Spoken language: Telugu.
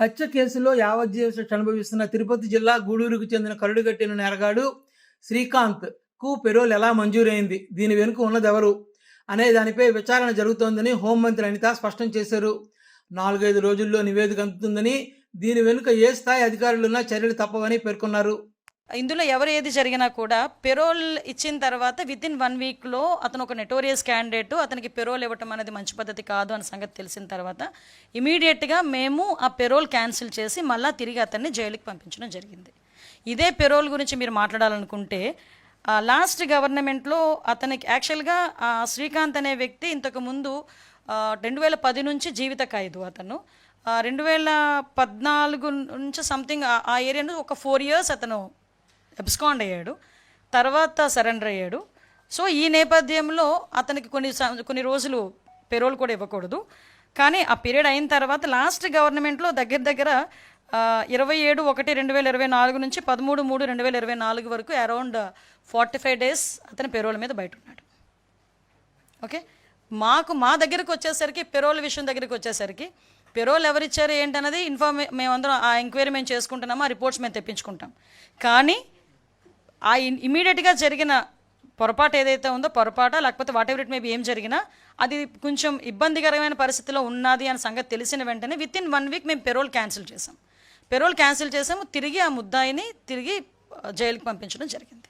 హత్య కేసులో యావజ్జీవ శిక్ష అనుభవిస్తున్న తిరుపతి జిల్లా గూడూరుకు చెందిన కరుడుగట్టిన నెరగాడు శ్రీకాంత్కు పెరోల్ ఎలా మంజూరైంది? దీని వెనుక ఉన్నదెవరు అనే దానిపై విచారణ జరుగుతోందని హోంమంత్రి అనిత స్పష్టం చేశారు. నాలుగైదు రోజుల్లో నివేదిక అందుతుందని దీని వెనుక ఏ స్థాయి అధికారులున్నా చర్యలు తప్పవని పేర్కొన్నారు. ఇందులో ఎవరు ఏది జరిగినా కూడా పెరోల్ ఇచ్చిన తర్వాత విత్ ఇన్ వన్ వీక్లో అతను ఒక నెటోరియస్ క్యాండిడేట్ అతనికి పెరోల్ ఇవ్వటం అనేది మంచి పద్ధతి కాదు అన్న సంగతి తెలిసిన తర్వాత ఇమీడియట్గా మేము ఆ పెరోల్ క్యాన్సిల్ చేసి మళ్ళీ తిరిగి అతన్ని జైలుకి పంపించడం జరిగింది. ఇదే పెరోల్ గురించి మీరు మాట్లాడాలనుకుంటే లాస్ట్ గవర్నమెంట్లో అతనికి యాక్చువల్గా శ్రీకాంత్ అనే వ్యక్తి ఇంతకుముందు రెండు వేల పది నుంచి జీవిత ఖైదు అతను. రెండు వేల పద్నాలుగు నుంచి సంథింగ్ ఆ ఏరియాను ఒక ఫోర్ ఇయర్స్ అతను ఎబ్స్కాండ్ అయ్యాడు. తర్వాత సరెండర్ అయ్యాడు. సో ఈ నేపథ్యంలో అతనికి కొన్ని కొన్ని రోజులు పెరోల్ కూడా ఇవ్వకూడదు. కానీ ఆ పీరియడ్ అయిన తర్వాత లాస్ట్ గవర్నమెంట్లో దగ్గర దగ్గర ఇరవై ఏడు ఒకటి రెండు వేల ఇరవై నాలుగు నుంచి పదమూడు మూడు రెండు వేల ఇరవై నాలుగు వరకు అరౌండ్ ఫార్టీ ఫైవ్ డేస్ అతని పెరోల్ మీద బయట ఉన్నాడు ఓకే? మాకు మా దగ్గరకు వచ్చేసరికి పెరోల్ విషయం దగ్గరికి వచ్చేసరికి పెరోల్ ఎవరిచ్చారు ఏంటన్నది ఇన్ఫార్మే మేమందరం ఆ ఎంక్వైరీ మేము చేసుకుంటున్నాము ఆ రిపోర్ట్స్ మేము తెప్పించుకుంటాం. కానీ ఆ ఇన్ ఇమీడియట్గా జరిగిన పొరపాటు ఏదైతే ఉందో పొరపాట లేకపోతే వాట్ ఎవర్ ఇట్ మేబీ ఏం జరిగినా అది కొంచెం ఇబ్బందికరమైన పరిస్థితిలో ఉన్నది అనే సంగతి తెలిసిన వెంటనే విత్ ఇన్ వన్ వీక్ మేము పెరోల్ క్యాన్సిల్ చేసాం పెరోల్ క్యాన్సిల్ చేసాము తిరిగి ఆ ముద్దాయిని తిరిగి జైలుకి పంపించడం జరిగింది.